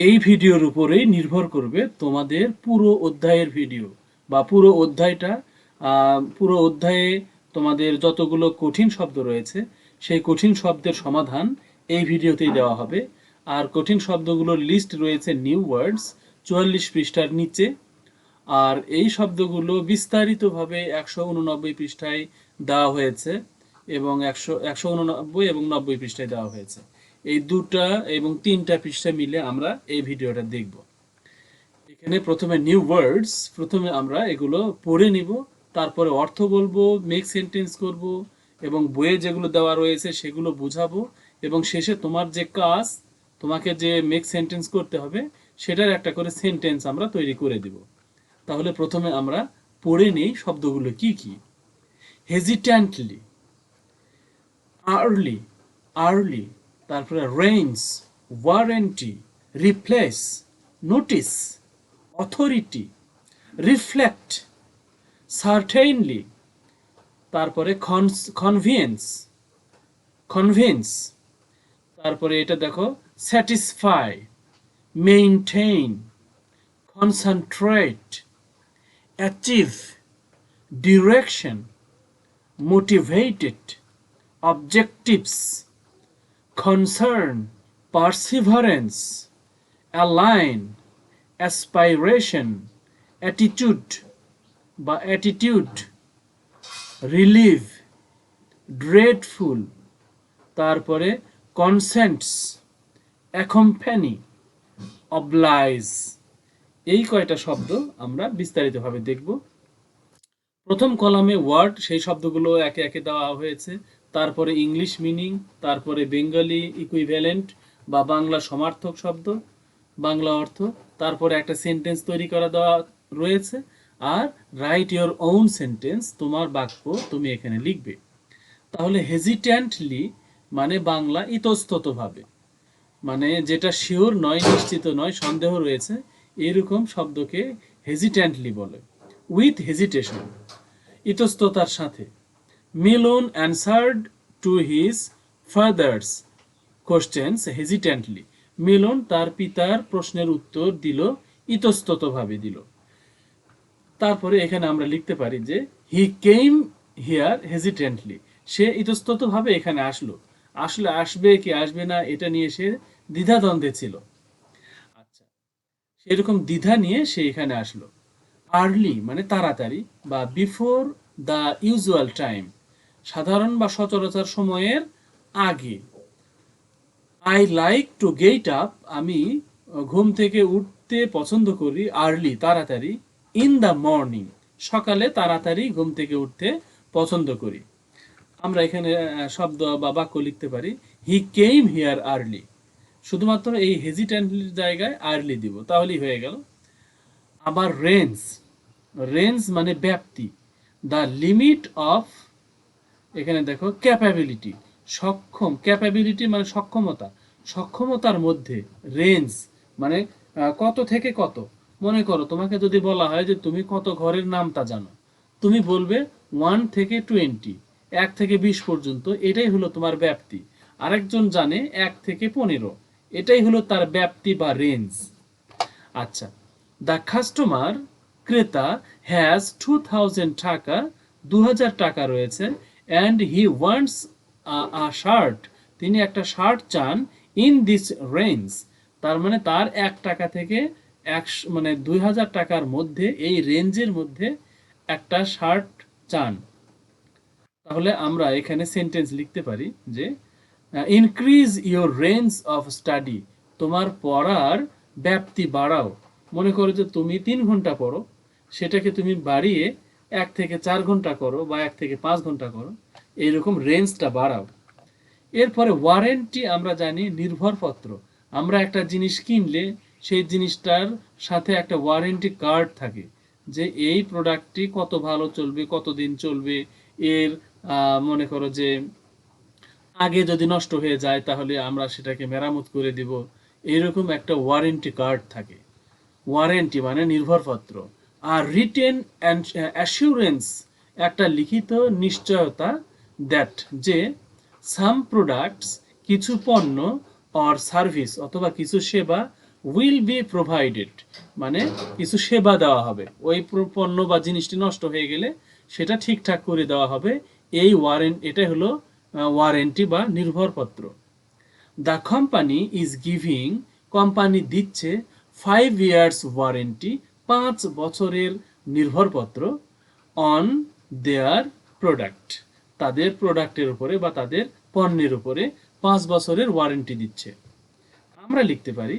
এই ভিডিওর উপরেই নির্ভর করবে তোমাদের পুরো অধ্যায়ের ভিডিও বা পুরো অধ্যায়টা পুরো অধ্যায়ে তোমাদের যতগুলো কঠিন শব্দ রয়েছে, সেই কঠিন শব্দের সমাধান এই ভিডিওতেই দেওয়া হবে। আর কঠিন শব্দগুলোর লিস্ট রয়েছে নিউ ওয়ার্ডস চুয়াল্লিশ পৃষ্ঠার নিচে। আর এই শব্দগুলো বিস্তারিতভাবে একশো উননব্বই পৃষ্ঠায় দেওয়া হয়েছে এবং একশো একশো উননব্বই এবং নব্বই পৃষ্ঠায় দেওয়া হয়েছে। এই দুটা এবং তিনটা পৃষ্ঠা মিলে আমরা এই ভিডিওটা দেখব। এখানে প্রথমে নিউ ওয়ার্ডস প্রথমে আমরা এগুলো পড়ে নিব, তারপরে অর্থ বলব মেক সেন্টেন্স করব এবং বইয়ে যেগুলো দেওয়া রয়েছে সেগুলো বুঝাবো এবং শেষে তোমার যে কাজ, তোমাকে যে মেক সেন্টেন্স করতে হবে, সেটার একটা করে সেন্টেন্স আমরা তৈরি করে দিব। তাহলে প্রথমে আমরা পড়ে নিই শব্দগুলো কি কি? হেজিট্যান্টলি আর্লি আর্লি তারপরে range warranty replace notice authority reflect certainly তারপরে কনভিয়েন্স কনভিন্স তারপরে এটা দেখো satisfy maintain concentrate achieve direction motivated objectives, concern, perseverance, align, aspiration, attitude বা attitude, relieve, dreadful, তারপরে consents, accompany, oblige এই কয়টা শব্দ আমরা বিস্তারিতভাবে দেখব প্রথম কলামে ওয়ার্ড সেই শব্দগুলো একে একে দেওয়া হয়েছে তারপরে ইংলিশ মিনিং, তারপরে বেঙ্গলি ইকুইভ্যালেন্ট বা বাংলা সমার্থক শব্দ, বাংলা অর্থ, তারপরে একটা সেন্টেন্স তৈরি করা দেওয়া রয়েছে, আর রাইট ইওর ওন সেন্টেন্স তোমার বাক্য তুমি এখানে লিখবে। তাহলে হেজিট্যান্টলি মানে বাংলা ইতস্ততভাবে মানে যেটা শিওর নয়, নিশ্চিত নয়, সন্দেহ রয়েছে, এরকম শব্দকে হেজিট্যান্টলি বলে উইথ হেজিটেশন ইতস্ততার সাথে। Milan answered to his father's questions hesitantly Milan তার পিতার প্রশ্নের উত্তর দিল, ইতস্ততভাবে দিল। তারপরে এখানে আমরা লিখতে পারি যে হি কেম হিয়ার হেজিটেন্টলি সে ইতস্ততভাবে এখানে আসলো। আসলে আসবে কি আসবে না, এটা নিয়ে সে দ্বিধাদ্বন্দ্বে ছিল। আচ্ছা সেরকম দ্বিধা নিয়ে সে এখানে আসলো। আর্লি মানে তাড়াতাড়ি, বা বিফোর দ্য ইউজুয়াল টাইম সাধারণ বা সচরাচর সময়ের আগে। I like to get up আমি ঘুম থেকে উঠতে পছন্দ করি আর্লি তাড়াতাড়ি ইন দ্য মর্নিং সকালে তাড়াতাড়ি ঘুম থেকে উঠতে পছন্দ করি। আমরা এখানে শব্দ বা বাক্য লিখতে পারি হি কেম হিয়ার আর্লি শুধুমাত্র এই হেজিট্যান্টলির জায়গায় আর্লি দিব, তাহলেই হয়ে গেল। আবার রেঞ্জ রেঞ্জ মানে ব্যাপ্তি, দ্য লিমিট অফ এখানে দেখো ক্যাপাবিলিটি সক্ষম ক্যাপাবিলিটি মানে সক্ষমতা। সক্ষমতার মধ্যে রেঞ্জ মানে কত থেকে কত? মনে করো তোমাকে যদি বলা হয় যে তুমি কত ঘরের নামটা জানো, তুমি বলবে ওয়ান থেকে টোয়েন্টি এক থেকে বিশ পর্যন্ত, এটাই হলো তোমার ব্যাপ্তি। আরেকজন জানে এক থেকে পনেরো, এটাই হলো তার ব্যাপ্তি বা রেঞ্জ আচ্ছা দ্য কাস্টমার ক্রেতা হ্যাজ টু থাউজেন্ড টাকা দু হাজার টাকা রয়েছে and he wants a shirt তিনি একটা শার্ট চান ইন দিস রেঞ্জ তার মানে তার এক টাকা থেকে একশো মানে দুই হাজার টাকার মধ্যে, এই রেঞ্জের মধ্যে একটা শার্ট চান। তাহলে আমরা এখানে সেন্টেন্স লিখতে পারি যে increase your range of study তোমার পড়ার ব্যাপ্তি বাড়াও। মনে করো যে তুমি তিন ঘণ্টা পড়ো। সেটাকে তুমি বাড়িয়ে এক থেকে চার ঘণ্টা করো বা এক থেকে পাঁচ ঘণ্টা করো, এইরকম রেঞ্জটা বাড়াও। এরপরে ওয়ারেন্টি আমরা জানি নির্ভরপত্র। আমরা একটা জিনিস কিনলে সেই জিনিসটার সাথে একটা ওয়ারেন্টি কার্ড থাকে যে এই প্রোডাক্টটি কত ভালো চলবে, কতদিন চলবে, এর মনে করো যে আগে যদি নষ্ট হয়ে যায় তাহলে আমরা সেটাকে মেরামত করে দিব। এরকম একটা ওয়ারেন্টি কার্ড থাকে। ওয়ারেন্টি মানে নির্ভরপত্র। আর রিটেন অ্যাসিউরেন্স একটা লিখিত নিশ্চয়তা দ্যাট যে সাম প্রোডাক্টস কিছু পণ্য অর সার্ভিস অথবা কিছু সেবা উইল বি প্রোভাইডেড মানে কিছু সেবা দেওয়া হবে। ওই পণ্য বা জিনিসটি নষ্ট হয়ে গেলে সেটা ঠিকঠাক করে দেওয়া হবে। এই ওয়ারেন্ট এটাই হলো ওয়ারেন্টি বা নির্ভরপত্র। The company is giving company দিচ্ছে ফাইভ ইয়ার্স ওয়ারেন্টি পাঁচ বছরের নির্ভরপত্র অন দেয়ার প্রোডাক্ট তাদের প্রোডাক্টের উপরে বা তাদের পণ্যের উপরে পাঁচ বছরের ওয়ারেন্টি দিচ্ছে। আমরা লিখতে পারি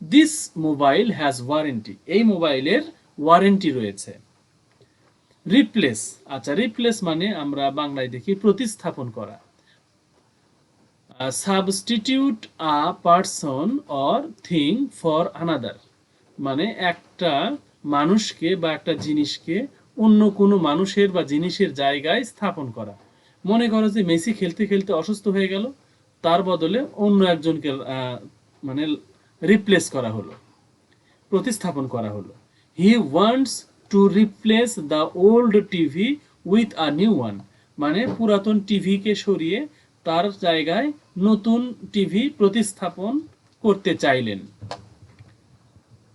দিস মোবাইল হ্যাজ ওয়ারেন্টি এই মোবাইলের ওয়ারেন্টি রয়েছে। রিপ্লেস আচ্ছা রিপ্লেস মানে আমরা বাংলায় দেখি প্রতিস্থাপন করা। Substitute a person or thing for another মানে একটা মানুষকে বা একটা জিনিসকে অন্য কোনো মানুষের বা জিনিসের জায়গায় স্থাপন করা। মনে করো যে মেসি খেলতে খেলতে অসুস্থ হয়ে গেল, তার বদলে অন্য একজনকে মানে রিপ্লেস করা হলো, প্রতিস্থাপন করা হলো। He wants to replace the old TV with a new one মানে পুরাতন টিভিকে সরিয়ে তার জায়গায় নতুন টিভি প্রতিস্থাপন করতে চাইলেন।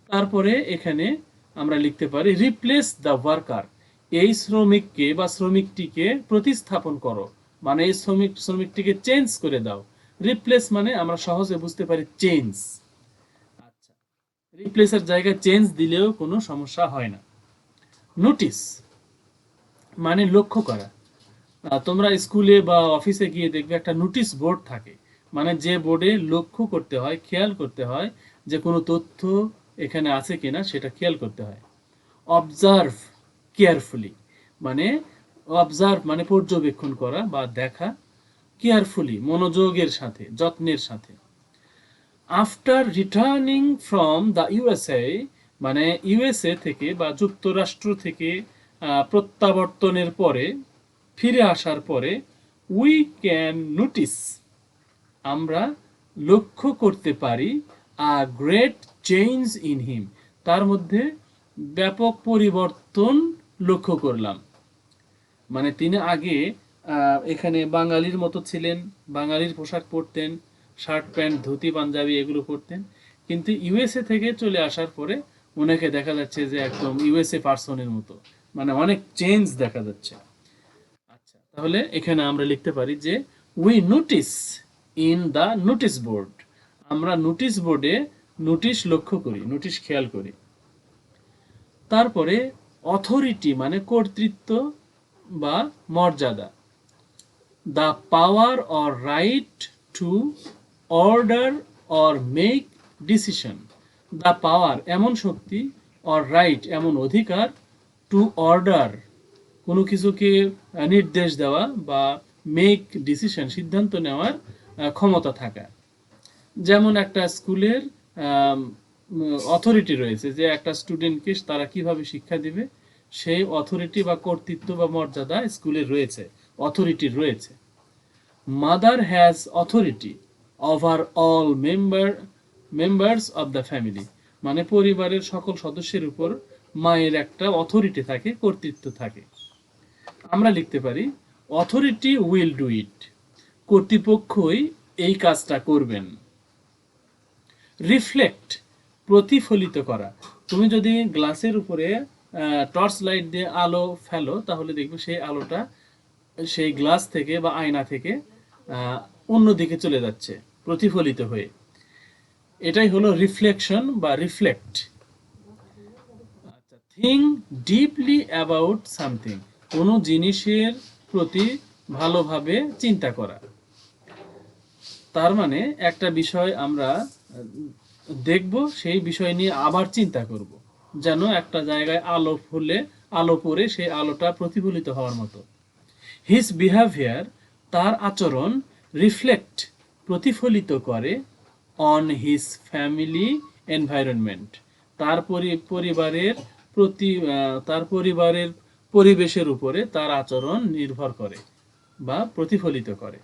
তারপরে এখানে আমরা লিখতে পারি রিপ্লেস দ্য ওয়ার্কার এই শ্রমিককে বা শ্রমিকটিকে প্রতিস্থাপন করো। মানে এই শ্রমিক, শ্রমিকটিকে চেঞ্জ করে দাও। রিপ্লেস মানে আমরা সহজে বুঝতে পারি চেঞ্জ আচ্ছা রিপ্লেসের জায়গায় চেঞ্জ দিলেও কোনো সমস্যা হয় না। নোটিস মানে লক্ষ্য করা। তোমরা স্কুলে বা অফিসে গিয়ে দেখবে একটা নোটিশ বোর্ড থাকে। মানে যে বোর্ডে লক্ষ্য করতে হয়, খেয়াল করতে হয় যে কোনো তথ্য এখানে আছে কিনা সেটা খেয়াল করতে হয়। অবজার্ভ কেয়ারফুলি মানে অবজার্ভ মানে পর্যবেক্ষণ করা বা দেখা কেয়ারফুলি মনোযোগের সাথে, যত্নের সাথে। After returning from the USA মানে ইউএসএ থেকে বা যুক্তরাষ্ট্র থেকে প্রত্যাবর্তনের পরে, ফিরে আসার পরে উই ক্যান নোটিস আমরা লক্ষ্য করতে পারি গ্রেট চেঞ্জ ইন হিম তার মধ্যে ব্যাপক পরিবর্তন লক্ষ্য করলাম। মানে তিনি আগে এখানে বাঙালির মতো ছিলেন, বাঙালির পোশাক পরতেন, শার্ট, প্যান্ট, ধুতি, পাঞ্জাবি এগুলো পরতেন। কিন্তু ইউএসএ থেকে চলে আসার পরে ওনাকে দেখা যাচ্ছে যে একদম ইউএসএ পার্সনের মতো। মানে অনেক চেঞ্জ দেখা যাচ্ছে। আচ্ছা তাহলে এখানে আমরা লিখতে পারি যে we notice in the notice board আমরা নোটিশ বোর্ডে নোটিশ লক্ষ্য করি নোটিশ খেয়াল করি। তারপরে অথরিটি মানে কর্তৃত্ব বা মর্যাদা। The power or right to order or make decision the power এমন শক্তি অর রাইট এমন অধিকার টু অর্ডার কোনো কিছুকে নির্দেশ দেওয়া বা মেক ডিসিশন সিদ্ধান্ত নেওয়ার ক্ষমতা থাকা। যেমন একটা স্কুলের অথরিটি রয়েছে যে একটা স্টুডেন্টকে তারা কীভাবে শিক্ষা দিবে, সেই অথরিটি বা কর্তৃত্ব বা মর্যাদা স্কুলে রয়েছে অথরিটি রয়েছে। Mother has authority over all member members of the family মানে পরিবারের সকল সদস্যের উপর মায়ের একটা অথরিটি থাকে, কর্তৃত্ব থাকে। আমরা লিখতে পারি অথরিটি উইল ডু ইট কর্তৃপক্ষই এই কাজটা করবেন। রিফ্লেক্ট প্রতিফলিত করা। তুমি যদি গ্লাসের উপরে টর্চ লাইট দিয়ে আলো ফেলো, তাহলে দেখবে সেই আলোটা সেই গ্লাস থেকে বা আয়না থেকে অন্য দিকে চলে যাচ্ছে, প্রতিফলিত হয়ে। এটাই হলো রিফ্লেকশন বা রিফ্লেক্ট আচ্ছা থিং ডিপলি অ্যাবাউট সামথিং কোনো জিনিসের প্রতি ভালোভাবে চিন্তা করা। তার মানে একটা বিষয় আমরা দেখব, সেই বিষয় নিয়ে আবার চিন্তা করব। যেন একটা জায়গায় আলো ফুলে, আলো পড়ে সেই আলোটা প্রতিফলিত হওয়ার মতো। হিজ বিহেভিয়ার তার আচরণ রিফ্লেক্ট প্রতিফলিত করে অন হিজ ফ্যামিলি এনভায়রনমেন্ট তার পরি- পরিবারের প্রতি তার পরিবারের পরিবেশের উপরে তার আচরণ নির্ভর করে বা প্রতিফলিত করে।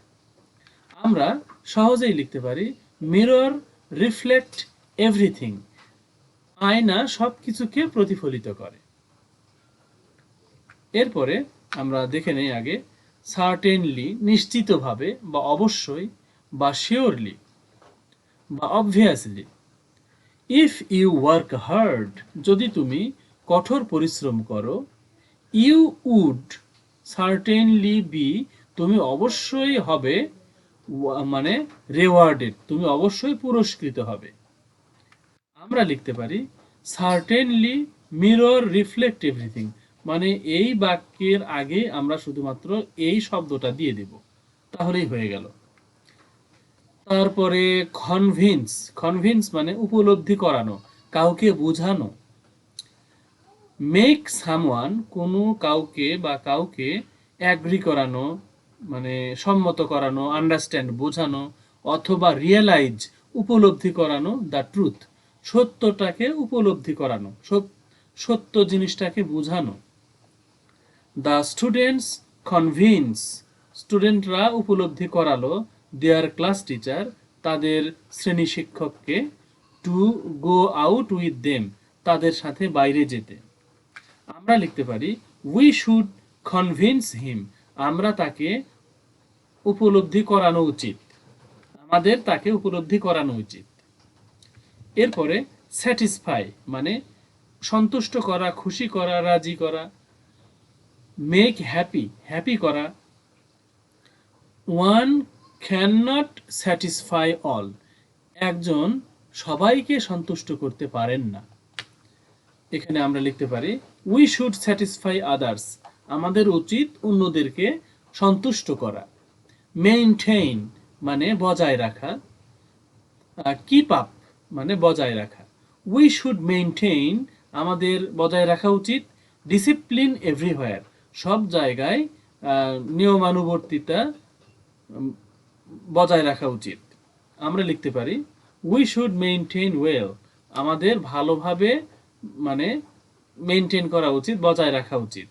আমরা সহজেই লিখতে পারি মিরর রিফ্লেক্ট এভরিথিং আয়না সব কিছুকে প্রতিফলিত করে। এরপরে আমরা দেখে নেই আগে সার্টেনলি নিশ্চিতভাবে, বা অবশ্যই, বা শিওরলি বা obviously if you work hard যদি তুমি কঠোর পরিশ্রম করো ইউ উড সার্টেনলি বি তুমি অবশ্যই হবে মানে রেওয়ার্ডেড তুমি অবশ্যই পুরস্কৃত হবে। আমরা লিখতে পারি সার্টেনলি মিরর রিফ্লেক্ট এভরিথিং মানে এই বাক্যের আগে আমরা শুধুমাত্র এই শব্দটা দিয়ে দেব। তাহলেই হয়ে গেল। তারপরে কনভিন্স কনভিন্স মানে উপলব্ধি করানো, কাউকে বোঝানো। মেক সামওয়ান কোনো কাউকে বা কাউকে অ্যাগ্রি করানো মানে সম্মত করানো আন্ডারস্ট্যান্ড বোঝানো অথবা রিয়েলাইজ উপলব্ধি করানো দ্য ট্রুথ সত্যটাকে উপলব্ধি করানো, সত- সত্য জিনিসটাকে বোঝানো। দ্য স্টুডেন্টস কনভিন্স স্টুডেন্টরা উপলব্ধি করালো দেয়ার ক্লাস টিচার তাদের শ্রেণি শিক্ষককে to go out with them তাদের সাথে বাইরে যেতে। আমরা লিখতে পারি উই শুড কনভিন্স হিম আমরা তাকে উপলব্ধি করানো উচিত। আমাদের তাকে উপলব্ধি করানো উচিত। এরপরে স্যাটিসফাই মানে সন্তুষ্ট করা, খুশি করা, রাজি করা মেক হ্যাপি হ্যাপি করা। One can not satisfy all একজন সবাইকে সন্তুষ্ট করতে পারেন না। এখানে আমরা লিখতে পারি উই শুড স্যাটিসফাই আদার্স আমাদের উচিত অন্যদেরকে সন্তুষ্ট করা। মেইনটেইন মানে বজায় রাখা কিপ আপ মানে বজায় রাখা। উই শুড মেইনটেইন আমাদের বজায় রাখা উচিত ডিসিপ্লিন এভরিহোয়ার সব জায়গায় নিয়মানুবর্তিতা বজায় রাখা উচিত। আমরা লিখতে পারি উই শুড মেইনটেইন ওয়েল আমাদের ভালোভাবে মানে মেইনটেইন করা উচিত, বজায় রাখা উচিত।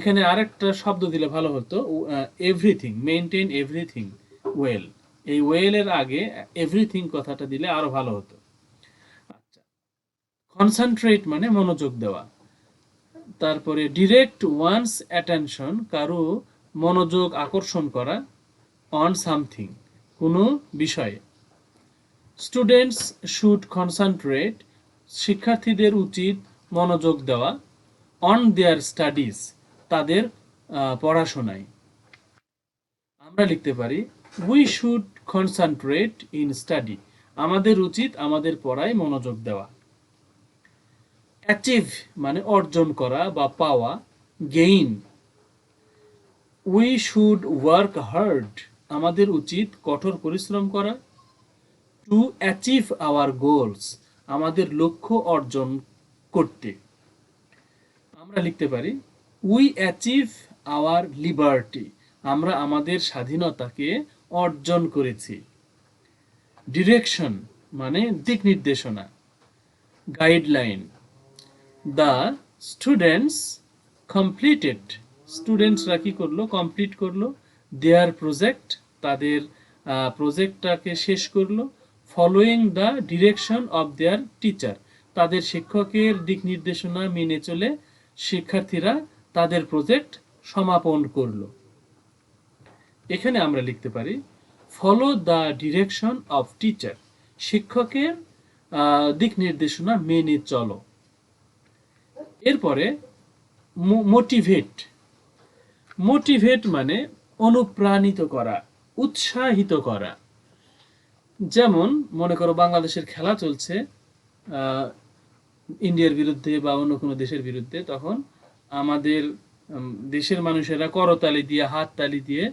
এখানে আরেকটা শব্দ দিলে ভালো হতো এভরিথিং মেইনটেইন এভরিথিং ওয়েল এই ওয়েলের আগে এভরিথিং কথাটা দিলে আরও ভালো হতো। আচ্ছা কনসেন্ট্রেট মানে মনোযোগ দেওয়া। তারপরে ডিরেক্ট ওয়ান্স অ্যাটেনশন কারও মনোযোগ আকর্ষণ করা অন সামথিং কোনো বিষয়ে। স্টুডেন্টস শুড কনসেন্ট্রেট শিক্ষার্থীদের উচিত মনোযোগ দেওয়া অন দেয়ার স্টাডিজ তাদের পড়াশোনায়। আমরা লিখতে পারি we should concentrate in study আমাদের উচিত আমাদের পড়ায় মনোযোগ দেওয়া। অ্যাচিভ মানে অর্জন করা বা পাওয়া gain we should work hard আমাদের উচিত কঠোর পরিশ্রম করা। টু অ্যাচিভ আওয়ার গোলস আমাদের লক্ষ্য অর্জন করতে। আমরা লিখতে পারি উই অ্যাচিভ আওয়ার লিবার্টি আমরা আমাদের স্বাধীনতাকে অর্জন করেছি। ডিরেকশন মানে দিক নির্দেশনা। গাইডলাইন দ্য স্টুডেন্টস কমপ্লিটেড স্টুডেন্টসরা কি করল? কমপ্লিট করল। দেয়ার প্রজেক্ট তাদের প্রজেক্টটাকে শেষ করল। Following the direction of their teacher তাদের শিক্ষকের দিক নির্দেশনা মেনে চলে শিক্ষার্থীরা তাদের প্রজেক্ট সমাপন করল। এখানে আমরা লিখতে পারি follow the direction of teacher শিক্ষকের দিক নির্দেশনা মেনে চলো। এরপরে মোটিভেট মোটিভেট মানে অনুপ্রাণিত করা, উৎসাহিত করা। যেমন, মনে করো বাংলাদেশের খেলা চলছে ইন্ডিয়ার বিরুদ্ধে বা অন্য কোনো দেশের বিরুদ্ধে, তখন আমাদের দেশের মানুষেরা করতালি দিয়ে, হাততালি দিয়ে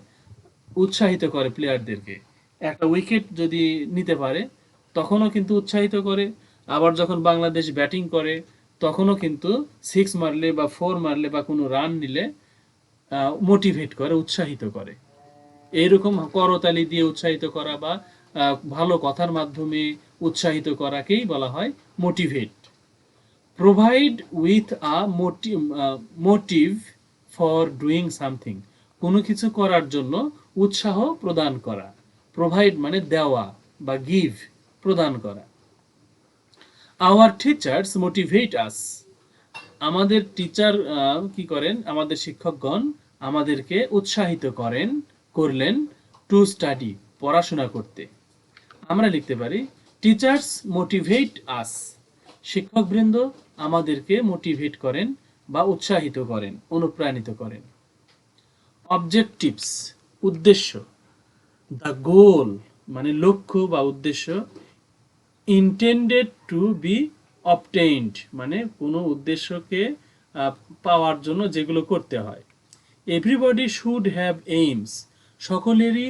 উৎসাহিত করে প্লেয়ারদেরকে একটা উইকেট যদি নিতে পারে, তখনও কিন্তু উৎসাহিত করে। আবার যখন বাংলাদেশ ব্যাটিং করে, তখনও কিন্তু সিক্স মারলে বা ফোর মারলে বা কোনো রান নিলে মোটিভেট করে, উৎসাহিত করে। এইরকম করতালি দিয়ে উৎসাহিত করা বা ভালো কথার মাধ্যমে উৎসাহিত করাকেই বলা হয় motivate provide with a motive for doing something কোনো কিছু করার জন্য উৎসাহ প্রদান করা। প্রোভাইড মানে দেওয়া বা গিভ প্রদান করা। আওয়ার টিচার্স মোটিভেট আস আমাদের টিচার কি করেন? আমাদের শিক্ষকগণ আমাদেরকে উৎসাহিত করেন, করলেন টু স্টাডি পড়াশোনা করতে। আমরা লিখতে পারি টিচার্স মোটিভেট আস শিক্ষকবৃন্দ আমাদেরকে মোটিভেট করেন বা উৎসাহিত করেন, অনুপ্রাণিত করেন। অবজেক্টিভস উদ্দেশ্য। দ্য গোল মানে লক্ষ্য বা উদ্দেশ্য ইন্টেন্ডেড টু বি অবটেইনড মানে কোনো উদ্দেশ্যকে পাওয়ার জন্য যেগুলো করতে হয়। এভরিবডি শুড হ্যাভ এইমস সকলেরই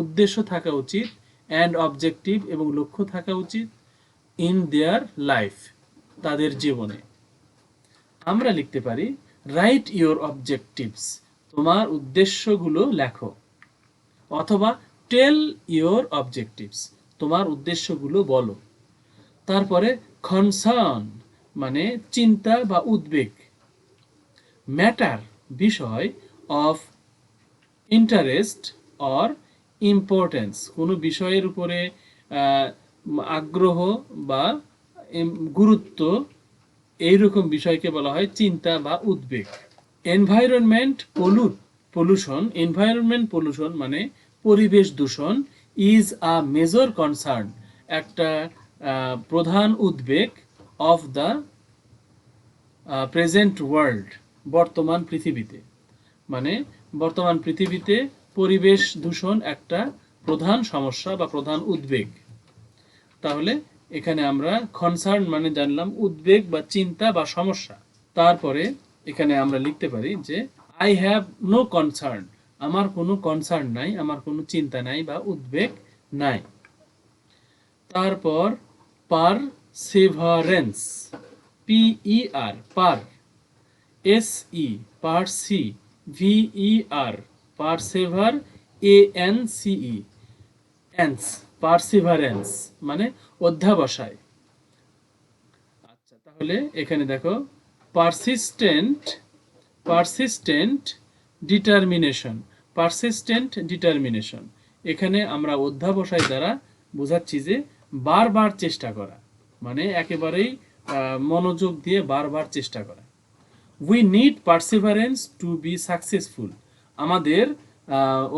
উদ্দেশ্য থাকা উচিত অ্যান্ড অবজেক্টিভ এবং লক্ষ্য থাকা উচিত। ইন দেয়ার লাইফ তাদের জীবনে। আমরা লিখতে পারি রাইট ইওর অবজেক্টিভস তোমার উদ্দেশ্যগুলো লেখো। অথবা টেল ইওর অবজেক্টিভস তোমার উদ্দেশ্যগুলো বলো। তারপরে কনসার্ন মানে চিন্তা বা উদ্বেগ। ম্যাটার বিষয় অফ ইন্টারেস্ট অর ইম্পর্টেন্স কোনো বিষয়ের উপরে আগ্রহ বা গুরুত্ব এইরকম বিষয়কে বলা হয় চিন্তা বা উদ্বেগ। Environment pollute pollution environment pollution মানে পরিবেশ দূষণ ইজ আ মেজর কনসার্ন একটা প্রধান উদ্বেগ অফ দ্য প্রেজেন্ট ওয়ার্ল্ড বর্তমান পৃথিবীতে। মানে বর্তমান পৃথিবীতে পরিবেশ দূষণ একটা প্রধান সমস্যা বা প্রধান উদ্বেগ। তাহলে এখানে আমরা কনসার্ন মানে জানলাম উদ্বেগ বা চিন্তা বা সমস্যা। তারপরে এখানে আমরা লিখতে পারি যে আই হ্যাভ নো কনসার্ন আমার কোনো কনসার্ন নাই, আমার কোনো চিন্তা নাই বা উদ্বেগ নাই। তারপর perseverance P E R per S E per C V E R persever A N C E এন্স perseverance মানে অধ্যাবসায়। আচ্ছা তাহলে এখানে দেখো persistent persistent determination persistent determination এখানে আমরা অধ্যাবসায় দ্বারা বোঝাচ্ছি যে বারবার চেষ্টা করা মানে একেবারেই মনোযোগ দিয়ে বারবার চেষ্টা করা। We need perseverance to be successful আমাদের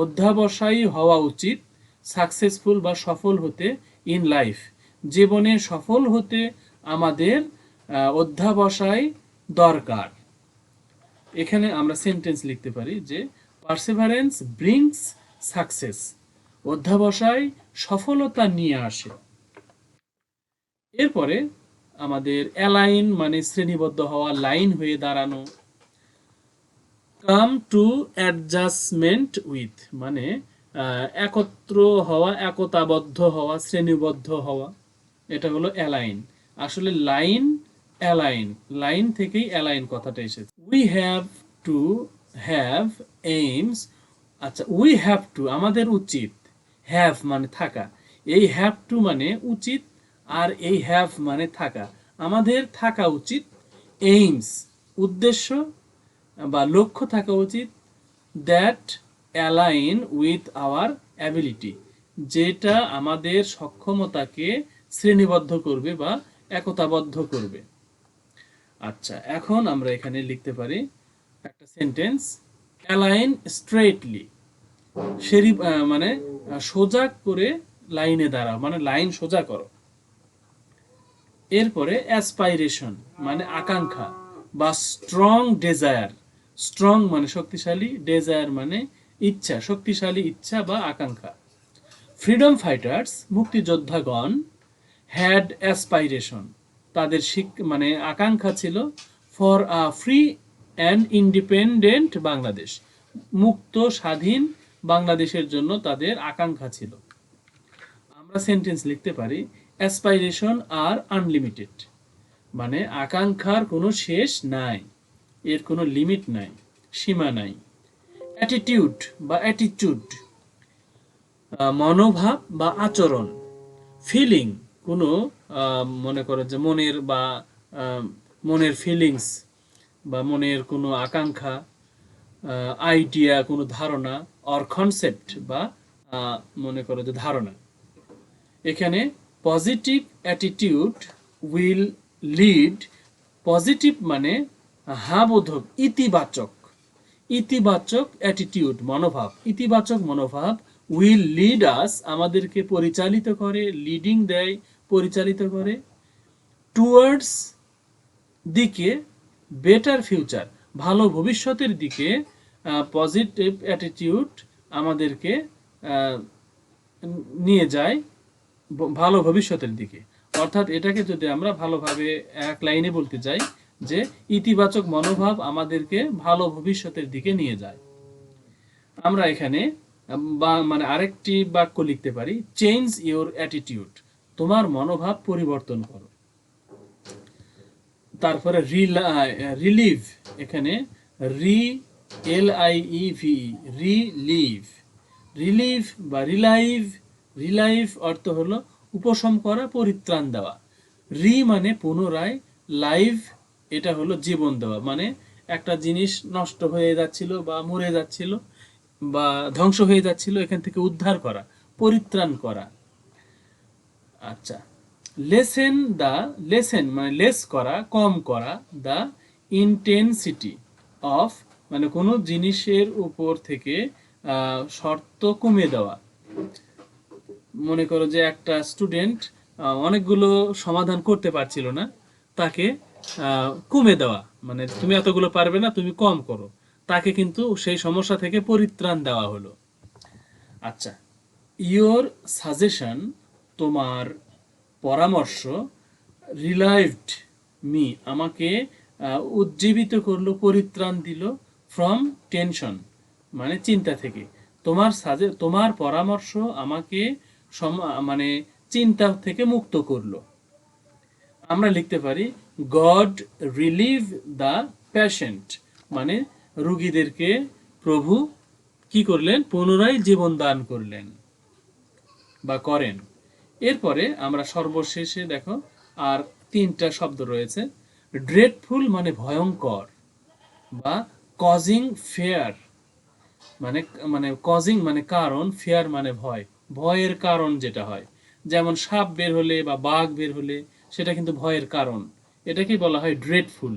অধ্যাবসায়ী হওয়া উচিত সাকসেসফুল বা সফল হতে ইন লাইফ জীবনে সফল হতে আমাদের অধ্যাবসায় দরকার। এখানে আমরা সেন্টেন্স লিখতে পারি যে পারসিভারেন্স ব্রিংস সাকসেস অধ্যাবসায় সফলতা নিয়ে আসে। এরপরে আমাদের অ্যালাইন মানে শ্রেণীবদ্ধ হওয়া লাইন হয়ে দাঁড়ানো। কাম টু অ্যাডজাস্টমেন্ট উইথ মানে একত্র হওয়া, একতাবদ্ধ হওয়া, শ্রেণীবদ্ধ হওয়া, এটা হলো অ্যালাইন আসলে লাইন অ্যালাইন লাইন থেকেই অ্যালাইন কথাটা এসেছে। We have to have aims আচ্ছা উই হ্যাভ টু আমাদের উচিত হ্যাভ মানে থাকা। এই হ্যাভ টু মানে উচিত, আর এই হ্যাভ মানে থাকা। আমাদের থাকা উচিত এইমস উদ্দেশ্য, বা লক্ষ্য থাকা উচিত that align with our ability যেটা আমাদের সক্ষমতাকে শ্রেণীবদ্ধ করবে বা একতাবদ্ধ করবে। আচ্ছা এখন আমরা এখানে লিখতে পারি একটা সেন্টেন্স অ্যালাইন স্ট্রেটলি সেরি মানে সোজা করে লাইনে দাঁড়াও মানে লাইন সোজা করো। এরপরে অ্যাসপাইরেশন মানে আকাঙ্ক্ষা, বা স্ট্রং ডেজায়ার স্ট্রং মানে শক্তিশালী ডেজায়ার মানে ইচ্ছা, শক্তিশালী ইচ্ছা বা আকাঙ্ক্ষা। ফ্রিডম ফাইটার্স মুক্তিযোদ্ধাগণ হ্যাড অ্যাসপাইরেশন তাদের মানে আকাঙ্ক্ষা ছিল for a free and independent Bangladesh. মুক্ত, স্বাধীন বাংলাদেশের জন্য তাদের আকাঙ্ক্ষা ছিল। আমরা সেন্টেন্স লিখতে পারি অ্যাসপাইরেশন আর আনলিমিটেড মানে আকাঙ্ক্ষার কোনো শেষ নাই। এর কোনো লিমিট নাই, সীমা নাই। অ্যাটিটিউড বা অ্যাটিটিউড মনোভাব বা আচরণ ফিলিং কোনো মনে করো যে মনের বা মনের ফিলিংস বা মনের কোনো আকাঙ্ক্ষা আইডিয়া কোনো ধারণা অর কনসেপ্ট বা মনে করো যে ধারণা। এখানে positive attitude will lead positive মানে হাবোধক, ইতিবাচক ইতিবাচক অ্যাটিটিউড মনোভাব। ইতিবাচক মনোভাব উইল লিড আস আমাদেরকে পরিচালিত করে লিডিং দেয়, পরিচালিত করে টুয়ার্ডস দিকে বেটার ফিউচার ভালো ভবিষ্যতের দিকে পজিটিভ অ্যাটিটিউড আমাদেরকে নিয়ে যায় ভালো ভবিষ্যতের দিকে। অর্থাৎ এটাকে যদি আমরা ভালোভাবে এক লাইনে বলতে চাই যে ইতিবাচক মনোভাব আমাদেরকে ভালো ভবিষ্যতের দিকে নিয়ে যায়। আমরা এখানে, বা মানে আরেকটি বাক্য লিখতে পারি চেঞ্জ ইওর অ্যাটিটিউড তোমার মনোভাব পরিবর্তন করো। তারপরে রিলিভ এখানে re L I E V relieve relieve বা রিলাইভ রিলাইভ অর্থ হলো উপশম করা, পরিত্রাণ দেওয়া। রি মানে পুনরায় লাইভ এটা হলো জীবন দেওয়া। মানে একটা জিনিস নষ্ট হয়ে যাচ্ছিল বা মরে যাচ্ছিল বা ধ্বংস হয়ে যাচ্ছিল, এখান থেকে উদ্ধার করা, পরিত্রাণ করা। আচ্ছা। লেসেন দা লেসেন মানে লেস করা, কম করা দা ইন্টেন্সিটি অফ মানে কোনো জিনিসের উপর থেকে শর্ত কমে দেওয়া। মনে করো যে একটা স্টুডেন্ট অনেকগুলো সমাধান করতে পারছিল না, তাকে কমে দেওয়া। মানে তুমি এতগুলো পারবে না, তুমি কম করো। তাকে কিন্তু সেই সমস্যা থেকে পরিত্রাণ দেওয়া হলো। আচ্ছা ইওর সাজেশন তোমার পরামর্শ রিলাইভড মি আমাকে উজ্জীবিত করল, পরিত্রাণ দিল ফ্রম টেনশন মানে চিন্তা থেকে। তোমার সাজে তোমার পরামর্শ আমাকে মানে চিন্তা থেকে মুক্ত করল। আমরা লিখতে পারি গড রিলিভ দ্য প্যাশেন্ট মানে রুগীদেরকে প্রভু কি করলেন? পুনরায় জীবন দান করলেন বা করেন। এরপরে আমরা সর্বশেষে দেখো, আর তিনটা শব্দ রয়েছে ড্রেডফুল মানে ভয়ঙ্কর বা কজিং ফেয়ার মানে মানে কজিং মানে কারণ ফেয়ার মানে ভয়। ভয়ের কারণ যেটা হয়। যেমন সাপ বের হলে বা বাঘ বের হলে সেটা কিন্তু ভয়ের কারণ। এটাকে বলা হয় ড্রেডফুল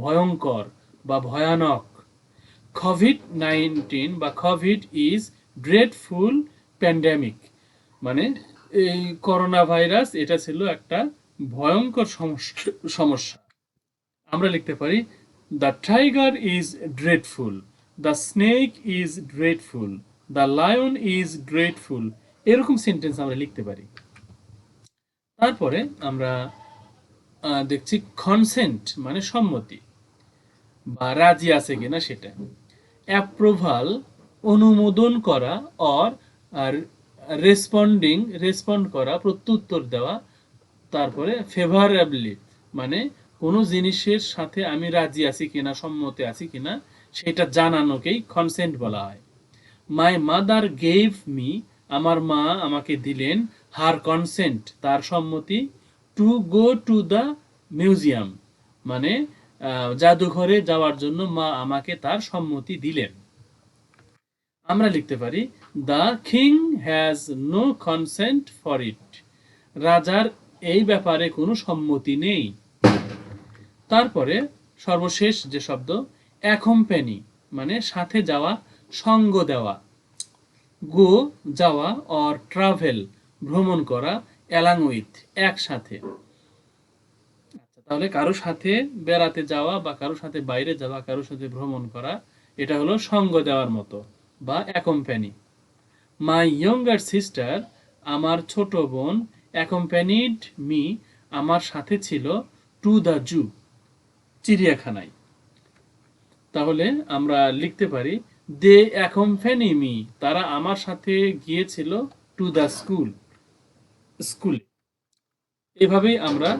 ভয়ঙ্কর বা ভয়ানক। কোভিড নাইন্টিন বা কোভিড ইজ ড্রেডফুল প্যান্ডেমিক মানে এই করোনা ভাইরাস এটা ছিল একটা ভয়ঙ্কর সমস্যা সমস্যা। আমরা লিখতে পারি the tiger is dreadful the snake is dreadful the lion is dreadful এরকম সেন্টেন্স আমরা লিখতে পারি। তারপরে আমরা দেখছি কনসেন্ট মানে সম্মতি, বা রাজি আছে কিনা সেটা। অ্যাপ্রুভাল অনুমোদন করা অর রেসপন্ডিং রেসপন্ড করা, প্রত্যুত্তর দেওয়া, তারপরে ফেভারেবলি মানে কোনো জিনিসের সাথে আমি রাজি আছি কিনা, সম্মতি আছি কিনা, সেটা জানানোকেই কনসেন্ট বলা হয়। মাই মাদার গেভ মি আমার মা আমাকে দিলেন হার কনসেন্ট, তার সম্মতি to go to the museum মানে জাদুঘরে যাওয়ার জন্য মা আমাকে তার সম্মতি দিলেন। আমরা লিখতে পারি the king has no consent for it রাজার এই ব্যাপারে কোনো সম্মতি নেই। তারপরে সর্বশেষ যে শব্দ অ্যাকম্প্যানি মানে সাথে যাওয়া, সঙ্গ দেওয়া। গো যাওয়া অর ট্রাভেল ভ্রমণ করা অ্যালাং উইথ একসাথে। আচ্ছা, তাহলে কারও সাথে বেড়াতে যাওয়া বা কারও সাথে বাইরে যাওয়া কারও সাথে ভ্রমণ করা এটা হলো সঙ্গ দেওয়ার মতো বা অ্যাকম্প্যানি মাই ইয়ঙ্গার সিস্টার আমার ছোট বোন অ্যাকম্প্যানিড মি আমার সাথে ছিল টু দ্য জু চিড়িয়াখানায়। তাহলে আমরা লিখতে পারি দে অ্যাকম্প্যানি মি তারা আমার সাথে গিয়েছিল টু দ্য স্কুল স্কুলে। এভাবেই আমরা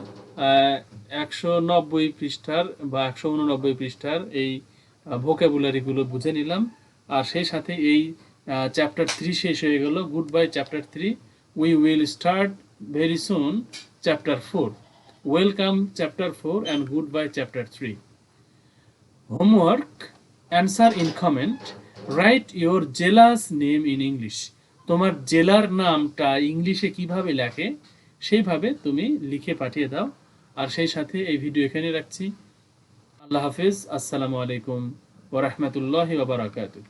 একশো নব্বই পৃষ্ঠার বা একশো উননব্বই পৃষ্ঠার এই ভোকাবুলারিগুলো বুঝে নিলাম। আর সেই সাথে এই চ্যাপ্টার থ্রি শেষ হয়ে গেল। Good bye chapter three. We will start very soon chapter four. Welcome chapter four and good bye chapter three. Homework, answer in comment, write your jealous name in English. তোমার জেলার নামটা ইংলিশে কীভাবে লেখে, সেইভাবে তুমি লিখে পাঠিয়ে দাও। আর সেই সাথে এই ভিডিও এখানে রাখছি। আল্লাহ হাফিজ। আসসালামু আলাইকুম ওরহমতুল্লাহ বারাকাতুহ।